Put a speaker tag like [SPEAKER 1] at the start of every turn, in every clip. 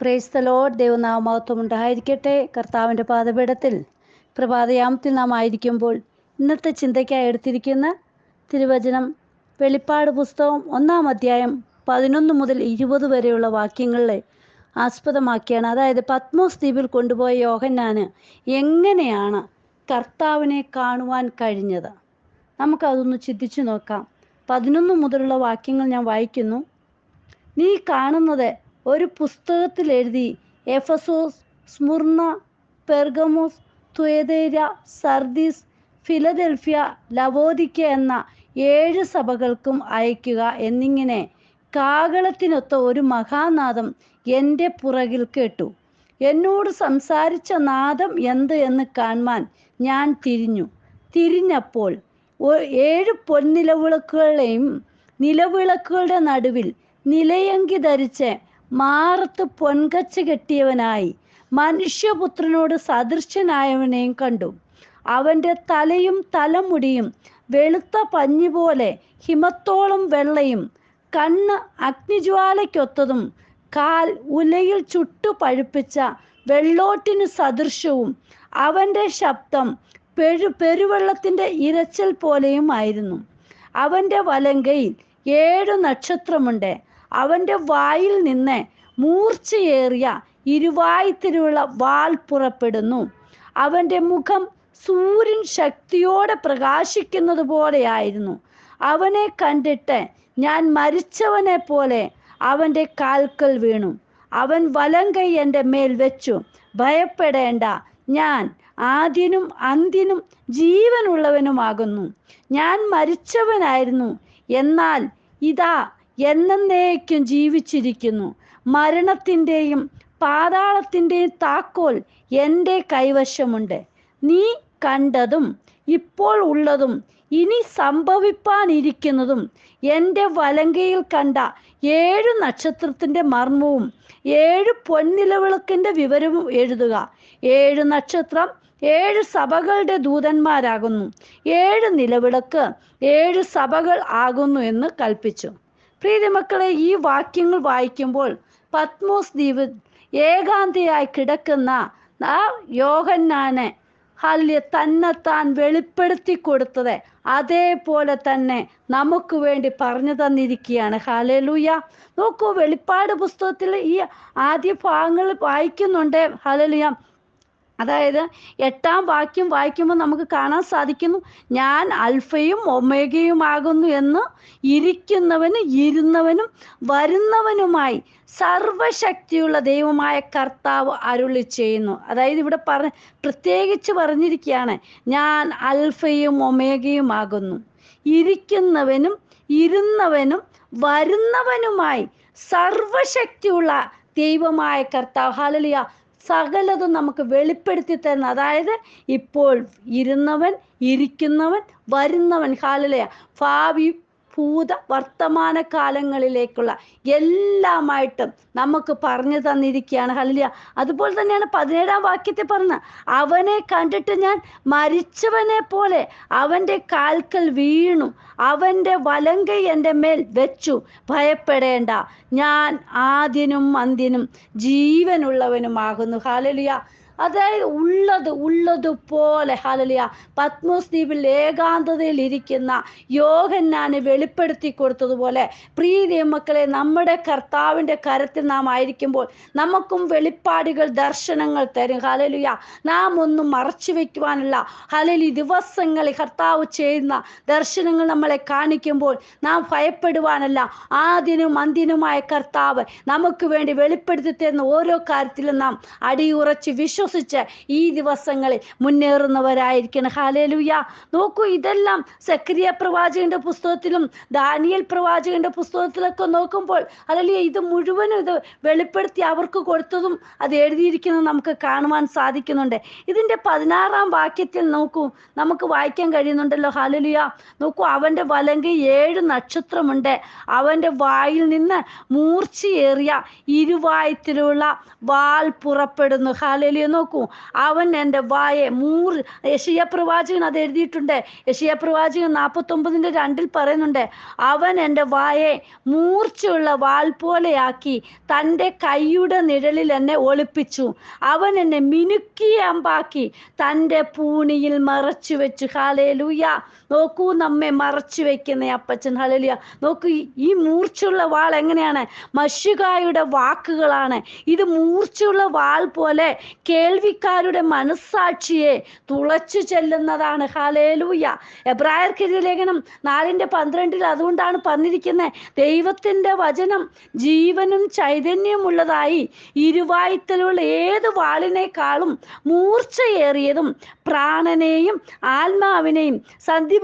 [SPEAKER 1] praise തലോഡ് ദൈവനാമഹത്വം ഉണ്ടായിരിക്കട്ടെ കർത്താവിൻ്റെ പാതപീഠത്തിൽ പ്രഭാതയാമത്തിൽ നാം ആയിരിക്കുമ്പോൾ ഇന്നത്തെ ചിന്തയ്ക്കായി എടുത്തിരിക്കുന്ന തിരുവചനം വെളിപ്പാട് പുസ്തകം ഒന്നാം അധ്യായം പതിനൊന്ന് മുതൽ ഇരുപത് വരെയുള്ള വാക്യങ്ങളെ ആസ്പദമാക്കിയാണ് അതായത് പത്മോസ് ദ്വീപിൽ കൊണ്ടുപോയ യോഹന്നാന് എങ്ങനെയാണ് കർത്താവിനെ കാണുവാൻ കഴിഞ്ഞത് നമുക്കതൊന്ന് ചിന്തിച്ചു നോക്കാം പതിനൊന്ന് മുതലുള്ള വാക്യങ്ങൾ ഞാൻ വായിക്കുന്നു നീ കാണുന്നത് ഒരു പുസ്തകത്തിൽ എഴുതി Ephesus Smyrna Pergamos Thyatira Sardis Philadelphia Laodicea എന്ന ഏഴ് സഭകൾക്കും അയക്കുക എന്നിങ്ങനെ കാകളത്തിനൊത്ത ഒരു മഹാനാദം എൻ്റെ പുറകിൽ കേട്ടു എന്നോട് സംസാരിച്ച നാദം എന്ത് എന്ന് കാണാൻ ഞാൻ തിരിഞ്ഞു തിരിഞ്ഞപ്പോൾ ഏഴ് പൊൻനിലവിളക്കുകളെയും നിലവിളക്കുകളുടെ നടുവിൽ നിലയങ്കി ധരിച്ച് മാറത്ത് പൊൻകച്ച കെട്ടിയവനായി മനുഷ്യപുത്രനോട് സദൃശനായവനെയും കണ്ടു അവൻ്റെ തലയും തലമുടിയും വെളുത്ത പഞ്ഞു പോലെ ഹിമത്തോളം വെള്ളയും കണ്ണ് അഗ്നിജ്വാലയ്ക്കൊത്തതും കാൽ ഉലയിൽ ചുട്ടു പഴുപ്പിച്ച വെള്ളോട്ടിന് സദൃശവും അവൻ്റെ ശബ്ദം പെരു പെരുവെള്ളത്തിൻ്റെ ഇരച്ചൽ പോലെയും ആയിരുന്നു അവൻ്റെ വലങ്കയിൽ ഏഴു നക്ഷത്രമുണ്ട് അവൻ്റെ വായിൽ നിന്ന് മൂർച്ചയേറിയ ഇരുവായുത്തിനുള്ള വാൽ പുറപ്പെടുന്നു അവൻ്റെ മുഖം സൂര്യൻ ശക്തിയോടെ പ്രകാശിക്കുന്നത് പോലെയായിരുന്നു അവനെ കണ്ടിട്ട് ഞാൻ മരിച്ചവനെ പോലെ അവൻ്റെ കാൽക്കൽ വീണു അവൻ വലം കൈ എൻ്റെ മേൽ വെച്ചു ഭയപ്പെടേണ്ട ഞാൻ ആദ്യനും അന്ത്യനും ജീവനുള്ളവനുമാകുന്നു ഞാൻ മരിച്ചവനായിരുന്നു എന്നാൽ ഇതാ എന്നേക്കും ജീവിച്ചിരിക്കുന്നു മരണത്തിൻ്റെയും പാതാളത്തിൻ്റെയും താക്കോൽ എൻ്റെ കൈവശമുണ്ട് നീ കണ്ടതും ഇപ്പോൾ ഉള്ളതും ഇനി സംഭവിപ്പാനിരിക്കുന്നതും എൻ്റെ വലങ്കയിൽ കണ്ട ഏഴു നക്ഷത്രത്തിൻ്റെ മർമ്മവും ഏഴു പൊന്നിലവിളക്കിൻ്റെ വിവരവും എഴുതുക ഏഴ് നക്ഷത്രം ഏഴ് സഭകളുടെ ദൂതന്മാരാകുന്നു ഏഴ് നിലവിളക്ക് ഏഴ് സഭകൾ ആകുന്നു എന്ന് കൽപ്പിച്ചു പ്രീതി മക്കളെ ഈ വാക്യങ്ങൾ വായിക്കുമ്പോൾ പത്മോസ് ദ്വീപ് ഏകാന്തിയായി കിടക്കുന്ന ആ യോഹന്നാനെ ഹല്യ തന്നെത്താൻ വെളിപ്പെടുത്തി കൊടുത്തത് അതേപോലെ തന്നെ നമുക്ക് വേണ്ടി പറഞ്ഞു തന്നിരിക്കുകയാണ് ഹലലൂയ നോക്കൂ വെളിപ്പാട് പുസ്തകത്തിൽ ഈ ആദ്യ ഭാഗങ്ങൾ വായിക്കുന്നുണ്ട് ഹലലുയ അതായത് എട്ടാം വാക്യം വായിക്കുമ്പോൾ നമുക്ക് കാണാൻ സാധിക്കുന്നു ഞാൻ അൽഫയും ആകുന്നു എന്ന് ഇരിക്കുന്നവനും ഇരുന്നവനും വരുന്നവനുമായി സർവശക്തിയുള്ള ദൈവമായ കർത്താവ് അരുളി ചെയ്യുന്നു അതായത് ഇവിടെ പറ പ്രത്യേകിച്ച് പറഞ്ഞിരിക്കുകയാണ് ഞാൻ അൽഫയും ആകുന്നു ഇരിക്കുന്നവനും ഇരുന്നവനും വരുന്നവനുമായി സർവശക്തിയുള്ള ദൈവമായ കർത്താവ് ഹാലലിയ സകലതും നമുക്ക് വെളിപ്പെടുത്തി തരുന്ന അതായത് ഇപ്പോൾ ഇരുന്നവൻ ഇരിക്കുന്നവൻ വരുന്നവൻ ഹാലലയ ഭാവി ഭൂത വർത്തമാന കാലങ്ങളിലേക്കുള്ള എല്ലാമായിട്ടും നമുക്ക് പറഞ്ഞു തന്നിരിക്കുകയാണ് ഹലിയ അതുപോലെ തന്നെയാണ് പതിനേഴാം വാക്യത്തിൽ പറഞ്ഞത് അവനെ കണ്ടിട്ട് ഞാൻ മരിച്ചവനെ പോലെ അവൻ്റെ കാൽക്കൽ വീണു അവൻ്റെ വലങ്കൈ എൻ്റെ മേൽ വെച്ചു ഭയപ്പെടേണ്ട ഞാൻ ആദ്യനും അന്ത്യനും ജീവനുള്ളവനുമാകുന്നു ഹാലലിയ അതായത് ഉള്ളത് പോലെ ഹലലിയ പത്മോസ് ദ്വീപിൽ ഏകാന്തതയിൽ ഇരിക്കുന്ന യോഗന്നാന് വെളിപ്പെടുത്തി കൊടുത്തതുപോലെ പ്രീതി മക്കളെ നമ്മുടെ കർത്താവിൻ്റെ കരത്തിൽ നാം ആയിരിക്കുമ്പോൾ നമുക്കും വെളിപ്പാടുകൾ ദർശനങ്ങൾ തരും ഹലലിയ നാം ഒന്നും മറച്ചു വയ്ക്കുവാനുള്ള ഹലലി ദിവസങ്ങളിൽ കർത്താവ് ചെയ്യുന്ന ദർശനങ്ങൾ നമ്മളെ കാണിക്കുമ്പോൾ നാം ഭയപ്പെടുവാനല്ല ആദ്യനും അന്തിനുമായ കർത്താവ് നമുക്ക് വേണ്ടി വെളിപ്പെടുത്തി തരുന്ന ഓരോ കാര്യത്തിലും നാം അടിയുറച്ച് വിശ്വ വിശ്വസിച്ച് ഈ ദിവസങ്ങളിൽ മുന്നേറുന്നവരായിരിക്കണം ഹാലേലുയ നോക്കൂ ഇതെല്ലാം സക്രിയ പ്രവാചകന്റെ പുസ്തകത്തിലും ദാനിയൽ പ്രവാചകന്റെ പുസ്തകത്തിലൊക്കെ നോക്കുമ്പോൾ അതല്ലേ ഇത് മുഴുവനും ഇത് വെളിപ്പെടുത്തി അവർക്ക് കൊടുത്തതും അത് എഴുതിയിരിക്കുന്നത് നമുക്ക് കാണുവാൻ സാധിക്കുന്നുണ്ട് ഇതിൻ്റെ പതിനാറാം വാക്യത്തിൽ നോക്കൂ നമുക്ക് വായിക്കാൻ കഴിയുന്നുണ്ടല്ലോ ഹാലലിയ നോക്കൂ അവൻ്റെ വലങ്കി ഏഴ് നക്ഷത്രമുണ്ട് അവൻ്റെ വായിൽ നിന്ന് മൂർച്ചയേറിയ ഇരുവായത്തിലുള്ള വാൽ പുറപ്പെടുന്നു ഹാലലിയ നോക്കൂ അവൻ എൻ്റെ വായെ മൂറി യശിയ പ്രവാചകൻ അത് എഴുതിയിട്ടുണ്ട് യശിയ പ്രവാചകൻ നാൽപ്പത്തൊമ്പതിൻ്റെ രണ്ടിൽ പറയുന്നുണ്ട് അവൻ എൻ്റെ വായെ മൂർച്ചയുള്ള വാൾ പോലെയാക്കി തൻ്റെ കൈയുടെ നിഴലിൽ എന്നെ ഒളിപ്പിച്ചു അവൻ എന്നെ മിനുക്കി തൻ്റെ പൂണിയിൽ മറച്ചു വെച്ചു ഹാലേ ലൂയ നോക്കൂ നമ്മെ മറച്ചു വെക്കുന്ന അപ്പച്ചൻ ഹലലിയ നോക്കൂ ഈ മൂർച്ചയുള്ള വാൾ എങ്ങനെയാണ് മഷുകായുടെ വാക്കുകളാണ് ഇത് മൂർച്ചയുള്ള വാൾ പോലെ കേൾവിക്കാരുടെ മനസ്സാക്ഷിയെ തുളച്ചു ചെല്ലുന്നതാണ് ഹലേലൂയ എബ്രായർക്കെതിരെ ലേഖനം നാലിൻ്റെ പന്ത്രണ്ടിൽ അതുകൊണ്ടാണ് പറഞ്ഞിരിക്കുന്നത് ദൈവത്തിൻ്റെ വചനം ജീവനും ചൈതന്യമുള്ളതായി ഇരുവായുത്തലുള്ള ഏത് വാളിനേക്കാളും മൂർച്ചയേറിയതും പ്രാണനെയും ആത്മാവിനെയും സന്ധി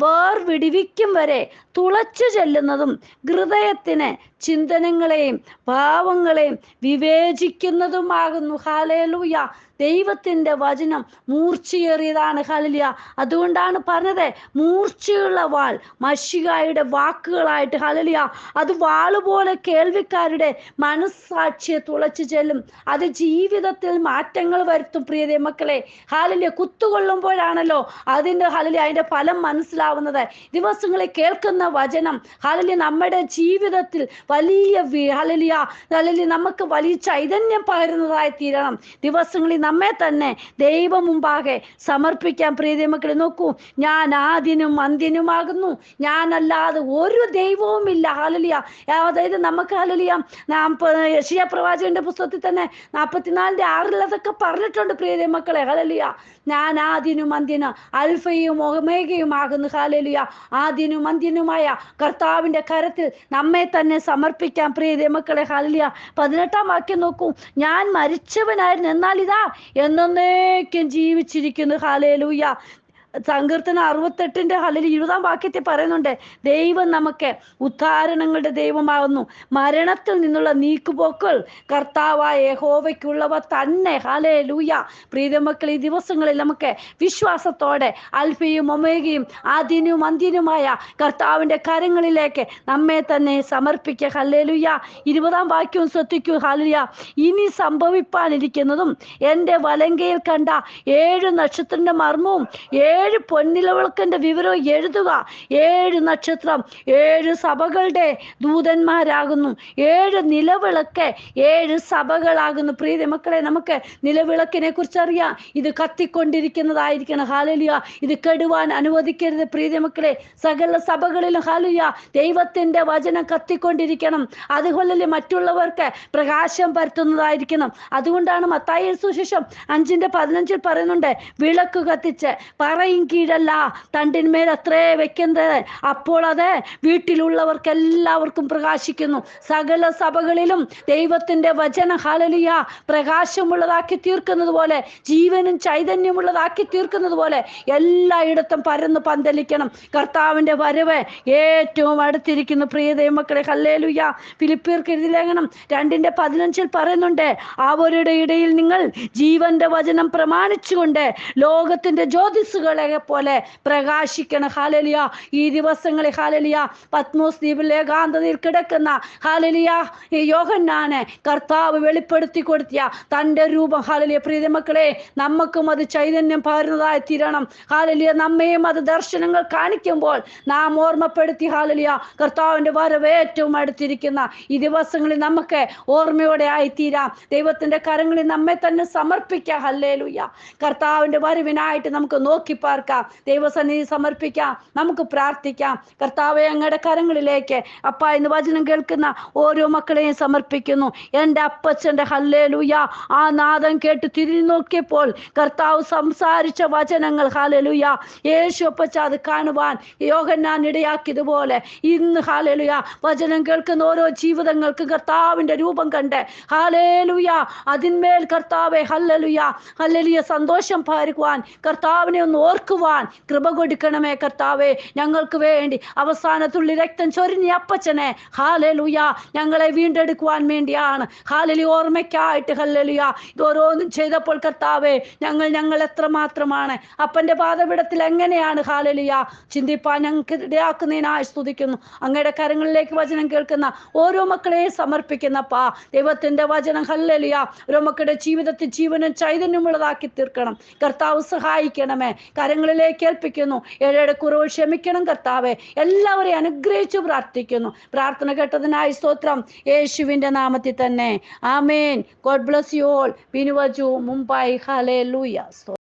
[SPEAKER 1] വേർ വിടിവിക്കും വരെ തുളച്ചു ചെല്ലുന്നതും ഹൃദയത്തിന് ചിന്തനങ്ങളെയും ഭാവങ്ങളെയും വിവേചിക്കുന്നതുമാകുന്നു ഹാലലൂയ ദൈവത്തിൻ്റെ വചനം മൂർച്ചയേറിയതാണ് ഹാലലിയ അതുകൊണ്ടാണ് പറഞ്ഞത് മൂർച്ചയുള്ള വാൾ മഷികായുടെ വാക്കുകളായിട്ട് ഹാലലിയ അത് വാളുപോലെ കേൾവിക്കാരുടെ മനസ്സാക്ഷിയെ തുളച്ചു ചെല്ലും അത് ജീവിതത്തിൽ മാറ്റങ്ങൾ വരുത്തും പ്രിയതെ മക്കളെ ഹാലലിയ കുത്തുകൊള്ളുമ്പോഴാണല്ലോ അതിൻ്റെ ഹാലലിയ അതിൻ്റെ ഫലം മനസ്സിലാവുന്നത് ദിവസങ്ങളെ കേൾക്കുന്ന നൽകുന്ന വചനം ഹലലി നമ്മുടെ ജീവിതത്തിൽ വലിയ ഹലലിയ ഹലലി നമുക്ക് വലിയ ചൈതന്യം പകരുന്നതായി തീരണം ദിവസങ്ങളിൽ നമ്മെ തന്നെ ദൈവം മുമ്പാകെ സമർപ്പിക്കാൻ പ്രീതി മക്കളെ നോക്കൂ ഞാൻ ആദ്യനും അന്ത്യനുമാകുന്നു ഞാനല്ലാതെ ഒരു ദൈവവുമില്ല ഹലലിയ അതായത് നമുക്ക് ഹലലിയ യശിയ പ്രവാചകന്റെ പുസ്തകത്തിൽ തന്നെ നാൽപ്പത്തിനാലിന്റെ ആറിൽ അതൊക്കെ പറഞ്ഞിട്ടുണ്ട് പ്രിയ മക്കളെ ഹലലിയ ഞാൻ ആദ്യനും അന്ത്യന അൽഫയും ഒമേഖയും ആകുന്നു ഹാലലിയ ആദ്യനും അന്ത്യനും ദൈവമായ കർത്താവിൻ്റെ കരത്തിൽ നമ്മെ തന്നെ സമർപ്പിക്കാം പ്രിയ ദൈവമക്കളെ ഹലിയ പതിനെട്ടാം വാക്യം നോക്കൂ ഞാൻ മരിച്ചവനായിരുന്നു എന്നാൽ ഇതാ എന്നേക്കും ജീവിച്ചിരിക്കുന്നു ഹാലേലൂയ സങ്കീർത്തനം അറുപത്തെട്ടിന്റെ ഹലിൽ ഇരുപതാം വാക്യത്തിൽ പറയുന്നുണ്ട് ദൈവം നമുക്ക് ഉദ്ധാരണങ്ങളുടെ ദൈവമാകുന്നു മരണത്തിൽ നിന്നുള്ള നീക്കുപോക്കൾ കർത്താവായ യഹോവയ്ക്കുള്ളവ തന്നെ ഹലേ ലൂയ പ്രീതമക്കൾ ഈ ദിവസങ്ങളിൽ നമുക്ക് വിശ്വാസത്തോടെ അൽഫിയും ഒമേഗയും ആദ്യനും അന്ത്യനുമായ കർത്താവിൻ്റെ കരങ്ങളിലേക്ക് നമ്മെ തന്നെ സമർപ്പിക്കുക ഹല്ലേലുയ്യ ഇരുപതാം വാക്യവും ശ്രദ്ധിക്കൂ ഹലിയ ഇനി സംഭവിപ്പാനിരിക്കുന്നതും എൻ്റെ വലങ്കയിൽ കണ്ട ഏഴ് നക്ഷത്രത്തിൻ്റെ മർമ്മവും ഏഴ് ഏഴ് പൊന്നിലവിളക്കിൻ്റെ വിവരം എഴുതുക ഏഴ് നക്ഷത്രം ഏഴ് സഭകളുടെ ദൂതന്മാരാകുന്നു ഏഴ് നിലവിളക്ക് ഏഴ് സഭകളാകുന്നു പ്രീതി മക്കളെ നമുക്ക് നിലവിളക്കിനെ കുറിച്ച് അറിയാം ഇത് കത്തിക്കൊണ്ടിരിക്കുന്നതായിരിക്കണം ഹാലലിയ ഇത് കെടുവാൻ അനുവദിക്കരുത് പ്രീതി മക്കളെ സകല സഭകളിലും ഹാലുയ ദൈവത്തിൻ്റെ വചനം കത്തിക്കൊണ്ടിരിക്കണം അതുപോലെ മറ്റുള്ളവർക്ക് പ്രകാശം പരത്തുന്നതായിരിക്കണം അതുകൊണ്ടാണ് മത്തായ സുശേഷം അഞ്ചിൻ്റെ പതിനഞ്ചിൽ പറയുന്നുണ്ട് വിളക്ക് കത്തിച്ച് പറ തലയും കീഴല്ല തണ്ടിന്മേൽ അത്രേ വെക്കുന്നത് അപ്പോൾ അത് വീട്ടിലുള്ളവർക്ക് എല്ലാവർക്കും പ്രകാശിക്കുന്നു സകല സഭകളിലും ദൈവത്തിൻ്റെ വചന ഹലലിയ പ്രകാശമുള്ളതാക്കി തീർക്കുന്നത് പോലെ ജീവനും ചൈതന്യമുള്ളതാക്കി തീർക്കുന്നത് പോലെ എല്ലായിടത്തും പരന്ന് പന്തലിക്കണം കർത്താവിൻ്റെ വരവ് ഏറ്റവും അടുത്തിരിക്കുന്നു പ്രിയ ദൈവമക്കളെ ഹല്ലേലുയ ഫിലിപ്പീർക്ക് എഴുതി ലേഖനം പതിനഞ്ചിൽ പറയുന്നുണ്ട് അവരുടെ ഇടയിൽ നിങ്ങൾ ജീവന്റെ വചനം പ്രമാണിച്ചുകൊണ്ട് ലോകത്തിന്റെ ജ്യോതിസുകൾ ദീപങ്ങളെ പോലെ പ്രകാശിക്കണം ഹാലലിയ ഈ ദിവസങ്ങളിൽ ഹാലലിയ പത്മോസ് ദ്വീപിൽ ഏകാന്തതയിൽ കിടക്കുന്ന ഹാലലിയ യോഹന്നാനെ കർത്താവ് വെളിപ്പെടുത്തി കൊടുത്തിയ തൻ്റെ രൂപം ഹാലലിയ പ്രീതി മക്കളെ നമുക്കും അത് ചൈതന്യം പകരുന്നതായ തീരണം ഹാലലിയ നമ്മയും അത് ദർശനങ്ങൾ കാണിക്കുമ്പോൾ നാം ഓർമ്മപ്പെടുത്തി ഹാലലിയ കർത്താവിൻ്റെ വരവ് ഏറ്റവും അടുത്തിരിക്കുന്ന ഈ ദിവസങ്ങളിൽ നമുക്ക് ഓർമ്മയോടെ ആയിത്തീരാം ദൈവത്തിൻ്റെ കരങ്ങളിൽ നമ്മെ തന്നെ സമർപ്പിക്കാം ഹല്ലേലുയ്യ കർത്താവിൻ്റെ വരവിനായിട്ട് നമുക്ക് നോക്കി പാർക്കാം ദൈവസന്നിധി സമർപ്പിക്കാം നമുക്ക് പ്രാർത്ഥിക്കാം കർത്താവെ അങ്ങയുടെ കരങ്ങളിലേക്ക് അപ്പ എന്ന് വചനം കേൾക്കുന്ന ഓരോ മക്കളെയും സമർപ്പിക്കുന്നു എൻ്റെ അപ്പച്ചൻ്റെ ഹല്ലേലൂയ ആ നാദം കേട്ട് തിരിഞ്ഞു നോക്കിയപ്പോൾ കർത്താവ് സംസാരിച്ച വചനങ്ങൾ ഹാലലുയ യേശു അപ്പച്ച അത് കാണുവാൻ ഞാൻ ഇടയാക്കിയതുപോലെ ഇന്ന് ഹാലലുയ വചനം കേൾക്കുന്ന ഓരോ ജീവിതങ്ങൾക്ക് കർത്താവിൻ്റെ രൂപം കണ്ട് ഹാലേലുയ അതിന്മേൽ കർത്താവെ ഹല്ലലുയ ഹല്ലലിയ സന്തോഷം പാരുവാൻ കർത്താവിനെ ഒന്ന് ഓർ ഓർക്കുവാൻ കൃപ കൊടുക്കണമേ കർത്താവേ ഞങ്ങൾക്ക് വേണ്ടി അവസാനത്തുള്ളി രക്തം ചൊരിഞ്ഞ അപ്പച്ചനെ ഹാലലുയ ഞങ്ങളെ വീണ്ടെടുക്കുവാൻ വേണ്ടിയാണ് ഹാലലി ഓർമ്മയ്ക്കായിട്ട് ഹല്ലലുയ ഇത് ഓരോന്നും ചെയ്തപ്പോൾ കർത്താവേ ഞങ്ങൾ ഞങ്ങൾ എത്ര മാത്രമാണ് അപ്പൻ്റെ പാതപിടത്തിൽ എങ്ങനെയാണ് ഹാലലിയ ചിന്തിപ്പാൻ ഞങ്ങൾക്ക് ഇടയാക്കുന്നതിനായി സ്തുതിക്കുന്നു അങ്ങയുടെ കരങ്ങളിലേക്ക് വചനം കേൾക്കുന്ന ഓരോ മക്കളെയും സമർപ്പിക്കുന്നപ്പാ ദൈവത്തിൻ്റെ വചനം ഹല്ലലിയ ഓരോ മക്കളുടെ ജീവിതത്തിൽ ജീവനും ചൈതന്യമുള്ളതാക്കി തീർക്കണം കർത്താവ് സഹായിക്കണമേ കരങ്ങളിലേക്ക് ഏൽപ്പിക്കുന്നു ഏഴയുടെ കുറവ് ക്ഷമിക്കണം കർത്താവെ എല്ലാവരെയും അനുഗ്രഹിച്ചു പ്രാർത്ഥിക്കുന്നു പ്രാർത്ഥന കേട്ടതിനായി സ്തോത്രം യേശുവിൻ്റെ നാമത്തിൽ തന്നെ ആമേൻ ഗോഡ് ബ്ലസ് യു ഓൾ പിനുവജു മുംബൈ ഹലേ ലൂയ